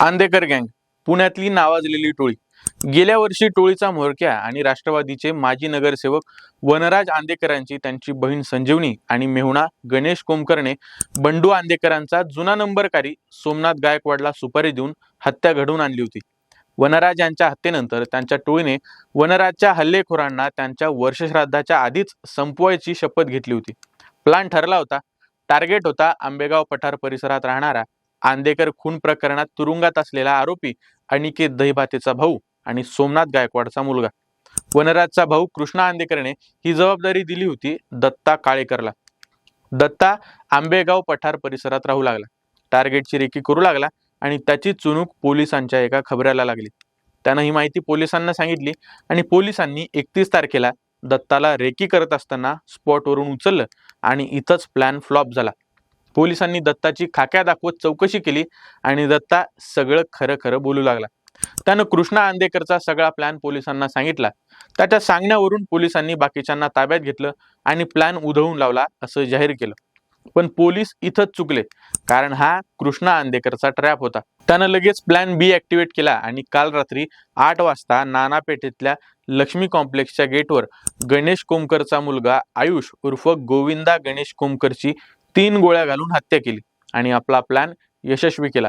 आंदेकर गँग पुण्यातली नावाजलेली टोळी. गेल्या वर्षी टोळीचा म्होरक्या आणि राष्ट्रवादीचे माजी नगरसेवक वनराज आंदेकरांची त्यांची बहीण संजीवनी आणि मेहुणा गणेश कोमकरने बंडू आंदेकरांचा जुना नंबरकारी सोमनाथ गायकवाडला सुपारी देऊन हत्या घडवून आणली होती. वनराज यांच्या हत्येनंतर त्यांच्या टोळीने वनराजच्या हल्लेखोरांना त्यांच्या वर्षश्राद्धाच्या आधीच संपवायची शपथ घेतली होती. प्लान ठरला होता टार्गेट होता आंबेगाव पठार परिसरात राहणारा आंदेकर खून प्रकरणात तुरुंगात असलेला आरोपी अनिकेत दहिभातेचा भाऊ आणि सोमनाथ गायकवाडचा मुलगा. वनराजचा भाऊ कृष्णा आंदेकरने ही जबाबदारी दिली होती दत्ता काळेकरला. दत्ता आंबेगाव पठार परिसरात राहू लागला. टार्गेटची रेकी करू लागला आणि त्याची चुणूक पोलिसांच्या एका खबऱ्याला लागली. त्यानं ही माहिती पोलिसांना सांगितली आणि पोलिसांनी एकतीस तारखेला दत्ताला रेकी करत असताना स्पॉटवरून उचललं आणि इथंच प्लॅन फ्लॉप झाला. पोलिसांनी दत्ताची खाक्या दाखवत चौकशी केली आणि दत्ता सगळं खरं खरं बोलू लागला. त्यानं कृष्णा आंदेकरचा सगळा प्लॅन पोलिसांना सांगितला. त्याच्या सांगण्यावरून पोलिसांनी बाकीच्यांना ताब्यात घेतलं आणि प्लॅन उधळून लावला असं जाहीर केलं. पण पोलीस इथंच चुकले कारण हा कृष्णा आंदेकरचा ट्रॅप होता. त्यानं लगेच प्लॅन बी ऍक्टिव्हेट केला आणि काल रात्री आठ वाजता नानापेठेतल्या लक्ष्मी कॉम्प्लेक्सच्या गेटवर गणेश कोमकरचा मुलगा आयुष उर्फ गोविंदा गणेश कोमकरची तीन गोळ्या घालून हत्या केली आणि आपला प्लॅन यशस्वी केला.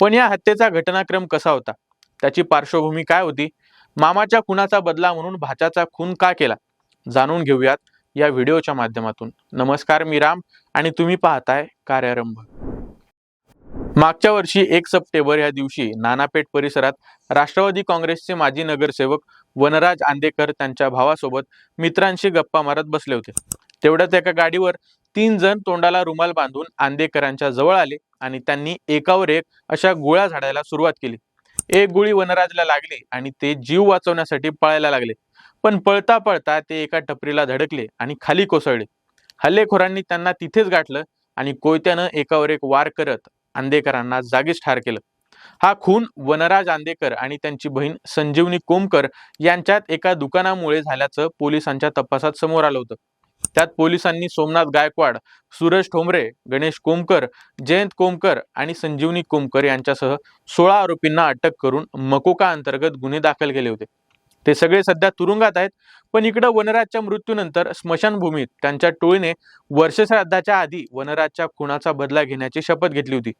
पण या हत्येचा घटनाक्रम कसा होता? त्याची पार्श्वभूमी काय होती? मामाच्या खुनाचा बदला म्हणून भाच्याचा खून का केला? जाणून घेऊयात या व्हिडिओच्या माध्यमातून. नमस्कार मी राम आणि तुम्ही पाहताय कार्यारंभ. मागच्या वर्षी एक सप्टेंबर या दिवशी नानापेठ परिसरात राष्ट्रवादी काँग्रेसचे माजी नगरसेवक वनराज आंदेकर त्यांच्या भावासोबत मित्रांशी गप्पा मारत बसले होते. तेवढ्याच एका गाडीवर तीन जण तोंडाला रुमाल बांधून आंदेकरांच्या जवळ आले आणि त्यांनी एकावर एक अशा गोळ्या झाडायला सुरुवात केली. एक गोळी वनराजला लागली आणि ते जीव वाचवण्यासाठी पळायला लागले. पण पळता पळता ते एका टपरीला धडकले आणि खाली कोसळले. हल्लेखोरांनी त्यांना तिथेच गाठलं आणि कोयत्यानं एकावर एक वार करत आंदेकरांना जागीच ठार केलं. हा खून वनराज आंदेकर आणि त्यांची बहीण संजीवनी कोमकर यांच्यात एका दुकानामुळे झाल्याचं पोलिसांच्या तपासात समोर आलं होतं. त्यात पोलिसांनी सोमनाथ गायकवाड सूरज ठोंबरे गणेश कोमकर जयंत कोमकर आणि संजीवनी कोमकर यांच्यासह सोळा आरोपींना अटक करून मकोका अंतर्गत गुन्हे दाखल केले होते. ते सगळे सध्या तुरुंगात आहेत पण इकडं वनराजच्या मृत्यूनंतर स्मशानभूमीत त्यांच्या टोळीने वर्षश्राद्धाच्या आधी वनराजच्या खुनाचा बदला घेण्याची शपथ घेतली होती.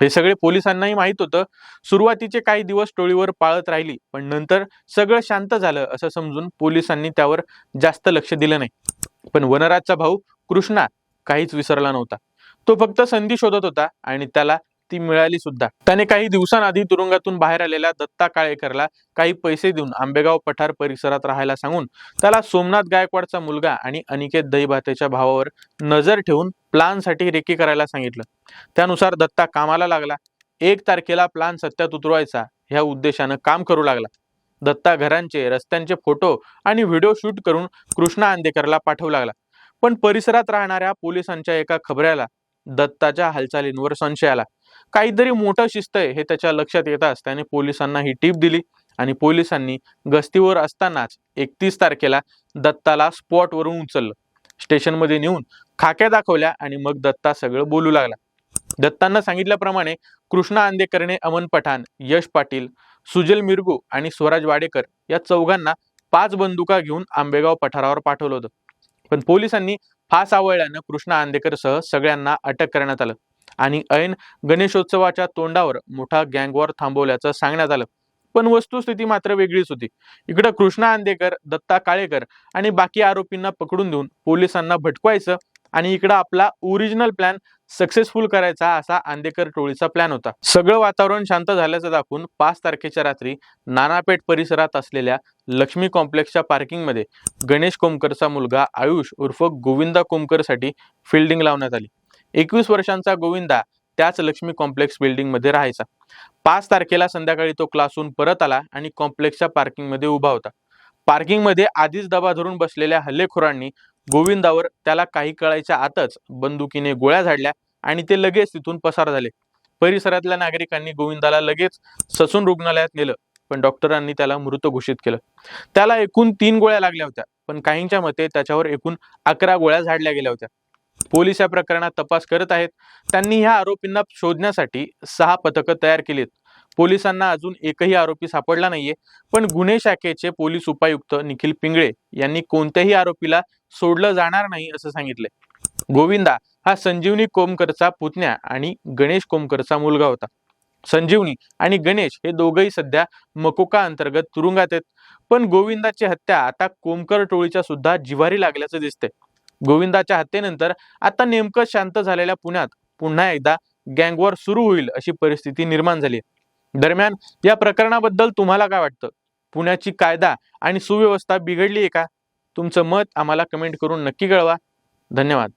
हे सगळे पोलिसांनाही माहीत होतं. सुरुवातीचे काही दिवस टोळीवर पाळत राहिली पण नंतर सगळं शांत झालं असं समजून पोलिसांनी त्यावर जास्त लक्ष दिलं नाही. पण वनराजचा भाऊ कृष्णा काहीच विसरला नव्हता. तो फक्त संधी शोधत होता आणि त्याला ती मिळाली सुद्धा. त्याने काही दिवसांआधी तुरुंगातून बाहेर आलेल्या दत्ता काळेकरला काही पैसे देऊन आंबेगाव पठार परिसरात राहायला सांगून त्याला सोमनाथ गायकवाडचा मुलगा आणि अनिकेत दहीभातेच्या भावावर नजर ठेवून प्लानसाठी रेकी करायला सांगितलं. त्यानुसार दत्ता कामाला लागला. एक तारखेला प्लान सत्यात उतरवायचा ह्या उद्देशानं काम करू लागला. दत्ता घरांचे रस्त्यांचे फोटो आणि व्हिडिओ शूट करून कृष्णा आंदेकरला पाठवू लागला. पण परिसरात राहणाऱ्या पोलिसांच्या एका खबऱ्याला दत्ताच्या हालचालींवर संशय आला. काहीतरी मोठं शिस्त आहे हे त्याच्या लक्षात येताच त्याने पोलिसांना ही टीप दिली आणि पोलिसांनी गस्तीवर असतानाच एकतीस तारखेला दत्ताला स्पॉटवरून उचललं. स्टेशनमध्ये नेऊन खाक्या दाखवल्या आणि मग दत्ता सगळं बोलू लागला. दत्तांना सांगितल्याप्रमाणे कृष्णा आंदेकरने अमन पठाण यश पाटील सुजल मिरगू आणि स्वराज वाडेकर या चौघांना पाच बंदुका घेऊन आंबेगाव पठारावर पाठवलं होतं. पण पोलिसांनी फास आवळल्यानं कृष्णा आंदेकरसह सगळ्यांना अटक करण्यात आलं आणि ऐन गणेशोत्सवाच्या तोंडावर मोठा गँगवॉर थांबवल्याचं सांगण्यात आलं. पण वस्तुस्थिती मात्र वेगळीच होती. इकडं कृष्णा आंदेकर दत्ता काळेकर आणि बाकी आरोपींना पकडून देऊन पोलिसांना भटकवायचं आणि इकडं आपला ओरिजिनल प्लॅन सक्सेसफुल करायचा असा आंदेकर टोळीचा प्लॅन होता. सगळं वातावरण शांत झाल्याचं दाखवून पाच तारखेच्या रात्री नानापेठ परिसरात असलेल्या लक्ष्मी कॉम्प्लेक्सच्या पार्किंगमध्ये गणेश कोमकरचा मुलगा आयुष उर्फ गोविंदा कोमकरसाठी फिल्डिंग लावण्यात आली. एकवीस वर्षांचा गोविंदा त्याच लक्ष्मी कॉम्प्लेक्स बिल्डिंगमध्ये राहायचा. पाच तारखेला संध्याकाळी तो क्लासहून परत आला आणि कॉम्प्लेक्सच्या पार्किंगमध्ये उभा होता. पार्किंगमध्ये आधीच दबा धरून बसलेल्या हल्लेखोरांनी गोविंदावर त्याला काही कळायच्या आतच बंदुकीने गोळ्या झाडल्या आणि ते लगेच तिथून पसार झाले. परिसरातल्या नागरिकांनी गोविंदाला लगेच ससून रुग्णालयात नेलं पण डॉक्टरांनी त्याला मृत घोषित केलं. त्याला एकूण तीन गोळ्या लागल्या होत्या पण काहींच्या मते त्याच्यावर एकूण अकरा गोळ्या झाडल्या गेल्या होत्या. पोलीस या प्रकरणात तपास करत आहेत. त्यांनी ह्या आरोपींना शोधण्यासाठी सहा पथकं तयार केलीत. पोलिसांना अजून एकही आरोपी सापडला नाहीये. पण गुन्हे शाखेचे पोलीस उपायुक्त निखिल पिंगळे यांनी कोणत्याही आरोपीला सोडलं जाणार नाही असं सांगितले गोविंदा हा संजीवनी कोमकरचा पुतण्या आणि गणेश कोमकरचा मुलगा होता. संजीवनी आणि गणेश हे दोघही सध्या मकोका अंतर्गत तुरुंगात आहेत. पण गोविंदाची हत्या आता कोमकर टोळीच्या सुद्धा जिव्हारी लागल्याचं दिसतंय. गोविंदाच्या हत्येनंतर आता नेमकं शांत झालेल्या पुण्यात पुन्हा एकदा गँगवॉर सुरू होईल अशी परिस्थिती निर्माण झाली आहे. दरम्यान या प्रकरणाबद्दल तुम्हाला काय वाटतं? पुण्याची कायदा आणि सुव्यवस्था बिघडली आहे का? तुमचं मत आम्हाला कमेंट करून नक्की कळवा. धन्यवाद.